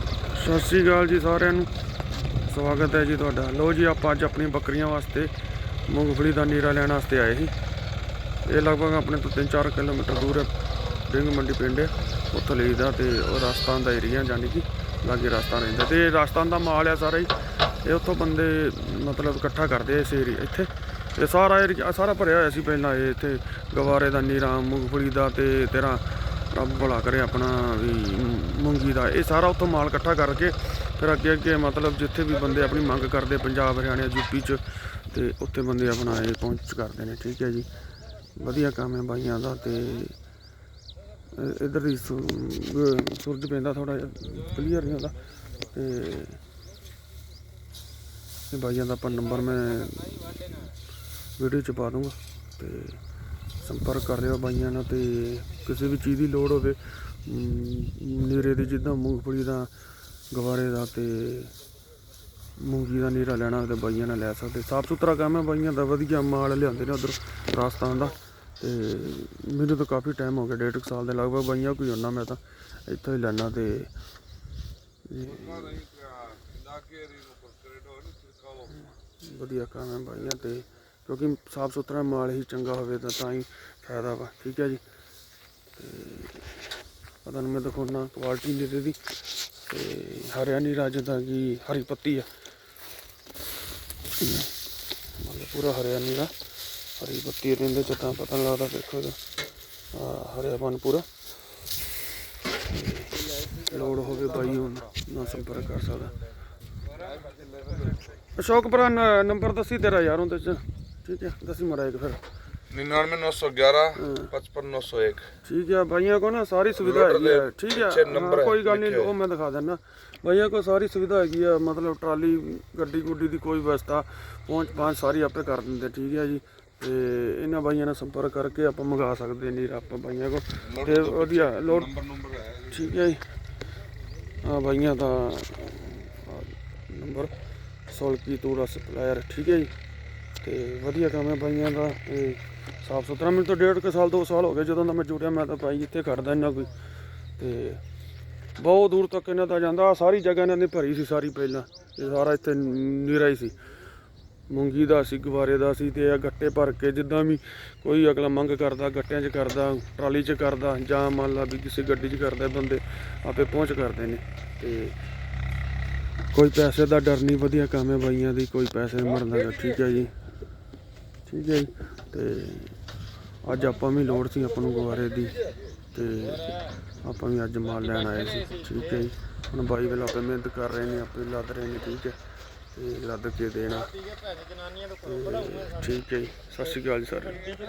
ਸਤਿ ਸ਼੍ਰੀ ਅਕਾਲ ਜੀ ਸਾਰਿਆਂ ਨੂੰ। ਸਵਾਗਤ ਹੈ ਜੀ ਤੁਹਾਡਾ। ਲੋ ਜੀ, ਆਪਾਂ ਅੱਜ ਆਪਣੀ ਬੱਕਰੀਆਂ ਵਾਸਤੇ ਮੂੰਗਫਲੀ ਦਾ ਨੀਰਾ ਲੈਣ ਵਾਸਤੇ ਆਏ ਸੀ। ਇਹ ਲਗਭਗ ਆਪਣੇ ਤੋਂ 3-4 ਕਿਲੋਮੀਟਰ ਦੂਰ ਹੈ। ਡਿੰਗ ਮੰਡੀ ਪਿੰਡ ਹੈ। ਉੱਥੋਂ ਲਈਦਾ ਤੇ ਉਹ ਰਾਜਸਥਾਨ ਦਾ ਏਰੀਆ ਜਾਨੀ ਕਿ ਲਾਗੇ ਰਾਜਸਥਾਨ ਰਹਿੰਦਾ। ਤੇ ਇਹ ਰਾਜਸਥਾਨ ਦਾ ਮਾਲ ਆ ਸਾਰਾ ਹੀ ਇਹ ਉੱਥੋਂ ਬੰਦੇ ਮਤਲਬ ਇਕੱਠਾ ਕਰਦੇ ਇਸ ਏਰੀਆ ਇੱਥੇ। ਇਹ ਸਾਰਾ ਏਰੀਆ ਸਾਰਾ ਭਰਿਆ ਹੋਇਆ ਸੀ ਪਹਿਲਾਂ। ਇਹ ਇੱਥੇ ਗਵਾਰੇ ਦਾ ਨੀਰਾ, ਮੂੰਗਫਲੀ ਦਾ ਤੇ ਤੇਰਾ ਰੱਬ ਭਲਾ ਕਰੇ ਆਪਣਾ ਵੀ ਮੂੰਗੀ ਦਾ। ਇਹ ਸਾਰਾ ਉੱਥੋਂ ਮਾਲ ਇਕੱਠਾ ਕਰਕੇ ਫਿਰ ਅੱਗੇ ਅੱਗੇ ਮਤਲਬ ਜਿੱਥੇ ਵੀ ਬੰਦੇ ਆਪਣੀ ਮੰਗ ਕਰਦੇ, ਪੰਜਾਬ, ਹਰਿਆਣਾ, ਯੂਪੀ ਚ, ਤੇ ਉੱਥੇ ਬੰਦੇ ਆਪਣਾ ਇਹ ਪਹੁੰਚ ਕਰਦੇ ਨੇ। ਠੀਕ ਹੈ ਜੀ। ਵਧੀਆ ਕੰਮ ਹੈ ਬਾਈਆਂ ਦਾ ਤੇ ਇ- ਇੱਧਰ ਦੀ ਸੁ- ਸੂਰਜ ਪੈਂਦਾ ਥੋੜਾ ਜਿਹਾ ਕਲੀਅਰ ਨਹੀਂ ਹੁੰਦਾ। ਤੇ ਇਹ ਬਾਈਆਂ ਦਾ ਆਪਾਂ ਨੰਬਰ ਮੈਂ ਵੀਡੀਓ ਚ ਪਾ ਦੂੰਗਾ। ਤੇ ਸੰਪਰਕ ਕਰ ਲਿਓ ਬਾਈਆਂ ਨਾਲ ਤੇ ਕਿਸੇ ਵੀ ਚੀਜ਼ ਦੀ ਲੋੜ ਹੋਵੇ ਅਮ, ਨੀਰੇ ਦੀ ਜਿੱਦਾਂ ਮੂੰਗਫਲੀ ਦਾ ਗਵਾਰੇ ਦਾ ਤੇ ਮੂੰਗੀ ਦਾ ਨੀਰਾ ਲੈਣਾ ਤੇ ਬਾਈਆਂ ਨਾਲ ਲੈ ਸਕਦੇ। ਸਾਫ਼ ਸੁਥਰਾ ਕੰਮ ਹੈ ਬਾਈਆਂ ਦਾ ਵਧੀਆ ਮਾਲ ਲਿਆਉਂਦੇ ਨੇ ਉਧਰ ਰਾਜਸਥਾਨ ਦਾ ਤੇ ਮੈਨੂੰ ਤਾਂ ਕਾਫੀ ਟਾਈਮ ਹੋ ਗਿਆ ਡੇਢ ਕੁ ਸਾਲ ਦੇ ਲਗਭਗ ਬਾਈਆਂ ਕੋਈ ਹੁੰਦਾ ਮੈਂ ਤਾਂ ਇੱਥੋਂ ਹੀ ਲੈਣਾ ਤੇ ਵਧੀਆ ਕੰਮ ਹੈ ਬਾਈਆਂ ਤੇ ਕਿਉਂਕਿ ਸਾਫ਼ ਸੁਥਰਾ ਮਾਲ ਹੀ ਚੰਗਾ ਹੋਵੇ ਤਾਂ ਤਾਂ ਹੀ ਫਾਇਦਾ ਵਾ, ਠੀਕ ਹੈ ਜੀ? ਤੇ ਪਤਾ ਨਹੀਂ ਮੈਂ ਦਿਖਾਉਣਾ ਕੁਆਲਿਟੀ ਨੀਰੇ ਦੀ ਤੇ ਹਰਿਆਣੀ ਰਾਜ ਦਾ ਕੀ ਹਰੀ ਪੱਤੀ ਆ। ਮਤਲਬ ਪੂਰਾ ਹਰਿਆਣੀ ਦਾ ਹਰੀ ਪੱਤੀ ਰਹਿੰਦੇ ਚ ਤਾਂ ਪਤਾ ਨੀ ਲੱਗਦਾ ਦੇਖੋ ਇਹਦਾ। ਹਰਿਆਪਨ ਪੂਰਾ। ਲੋੜ ਹੋਵੇ ਬਾਈ ਹੁਣ ਨਾ ਸੰਪਰਕ ਕਰ ਸਕਦਾ। ਅਸ਼ੋਕ ਭਰਾ ਨੰਬਰ ਦੱਸੀ ਤੇਰਾ ਯਾਰ ਉਹਦੇ ਚ। ਠੀਕ ਹੈ ਦੱਸੀ ਮਰਾ ਇੱਕ ਫਿਰ निन्यानवे नौ सौ ग्यारह पचपन नौ सौ एक ਠੀਕ ਹੈ ਭਾਈਆਂ ਕੋ ਨਾ ਸਾਰੀ ਸੁਵਿਧਾ ਹੈਗੀ ਹੈ ਠੀਕ ਹੈ ਪਿੱਛੇ number ਹਾਂ, ਹੈ, ਕੋਈ ਗੱਲ ਨਹੀਂ ਲਿਖਿਆ ਉਹ ਮੈਂ ਦਿਖਾ ਦਿੰਦਾ ਭਾਈਆਂ ਕੋ ਸਾਰੀ ਸੁਵਿਧਾ ਹੈਗੀ ਆ ਮਤਲਬ ਟਰਾਲੀ ਗੱਡੀ ਗੁੱਡੀ ਦੀ ਕੋਈ ਵਿਵਸਥਾ ਪਹੁੰਚ ਪਹੁੰਚ ਸਾਰੀ ਆਪੇ ਕਰ ਦਿੰਦੇ ਠੀਕ ਹੈ ਜੀ ਤੇ ਇਹਨਾਂ ਬਾਈਆਂ ਨਾਲ ਸੰਪਰਕ ਕਰਕੇ ਆਪਾਂ ਮੰਗਾ ਸਕਦੇ ਨਹੀਂ ਆਪਾਂ ਬਾਈਆਂ ਕੋ ਤੇ ਵਧੀਆ ਲੋਡ नंबर नंबर है ਠੀਕ ਹੈ ਜੀ ਆ ਬਾਈਆਂ ਦਾ ਨੰਬਰ ਸੋਲਕੀ ਤੂੜਾ ਸਪਲਾਇਰ ਠੀਕ ਹੈ ਜੀ ਤੇ ਵਧੀਆ ਕੰਮ ਹੈ ਬਾਈਆਂ ਦਾ ਤੇ ਸਾਫ਼ ਸੁਥਰਾ। ਮੈਨੂੰ ਤਾਂ ਡੇਢ ਕੁ ਸਾਲ, ਦੋ ਸਾਲ ਹੋ ਗਏ ਜਦੋਂ ਦਾ ਮੈਂ ਜੁੜਿਆ, ਮੈਂ ਤਾਂ ਭਾਈ ਇੱਥੇ ਕਰਦਾ ਇਹਨਾਂ ਕੋਈ। ਤੇ ਬਹੁਤ ਦੂਰ ਤੱਕ ਇਹਨਾਂ ਦਾ ਜਾਂਦਾ। ਆਹ ਸਾਰੀ ਜਗ੍ਹਾ ਇਹਨਾਂ ਨੇ ਭਰੀ ਸੀ ਸਾਰੀ ਪਹਿਲਾਂ। ਇਹ ਸਾਰਾ ਇੱਥੇ ਨੀਰਾ ਹੀ ਸੀ। ਮੂੰਗੀ ਦਾ ਸੀ ਗਵਾਰੇ ਦਾ ਸੀ ਤੇ ਇਹ ਗੱਟੇ ਭਰ ਕੇ ਜਿੱਦਾਂ ਵੀ ਕੋਈ ਅਗਲਾ ਮੰਗ ਕਰਦਾ, ਗੱਟਿਆਂ 'ਚ ਕਰਦਾ, ਟਰਾਲੀ 'ਚ ਕਰਦਾ, ਜਾਂ ਮੰਨ ਲਾ ਵੀ ਕਿਸੇ ਗੱਡੀ 'ਚ ਕਰਦਾ ਬੰਦੇ, ਆਪੇ ਪਹੁੰਚ ਕਰਦੇ ਨੇ। ਤੇ ਕੋਈ ਪੈਸੇ ਦਾ ਡਰ ਨਹੀਂ, ਵਧੀਆ ਕੰਮ ਹੈ ਬਾਈਆਂ ਦੀ, ਕੋਈ ਪੈਸੇ ਨਹੀਂ ਮਰਦਾ ਠੀਕ ਹੈ ਜੀ। ਠੀਕ ਹੈ ਜੀ। ਤੇ ਅੱਜ ਆਪਾਂ ਵੀ ਲੋੜ ਸੀ ਆਪਾਂ ਨੂੰ ਗੁਵਾਰੇ ਦੀ। ਤੇ ਆਪਾਂ ਵੀ ਅੱਜ ਮਾਲ ਲੈਣ ਆਏ ਸੀ। ਠੀਕ ਹੈ ਜੀ। ਹੁਣ ਬਾਈ ਵੇਲੇ ਆਪੇ ਮਿਹਨਤ ਕਰ ਰਹੇ ਨੇ, ਆਪੇ ਲੱਦ ਰਹੇ ਨੇ, ਠੀਕ ਹੈ। ਤੇ ਲੱਦ ਕੇ ਦੇਣਾ। ਠੀਕ ਹੈ ਜੀ। ਸਤਿ ਸ਼੍ਰੀ ਅਕਾਲ ਜੀ ਸਾਰਿਆਂ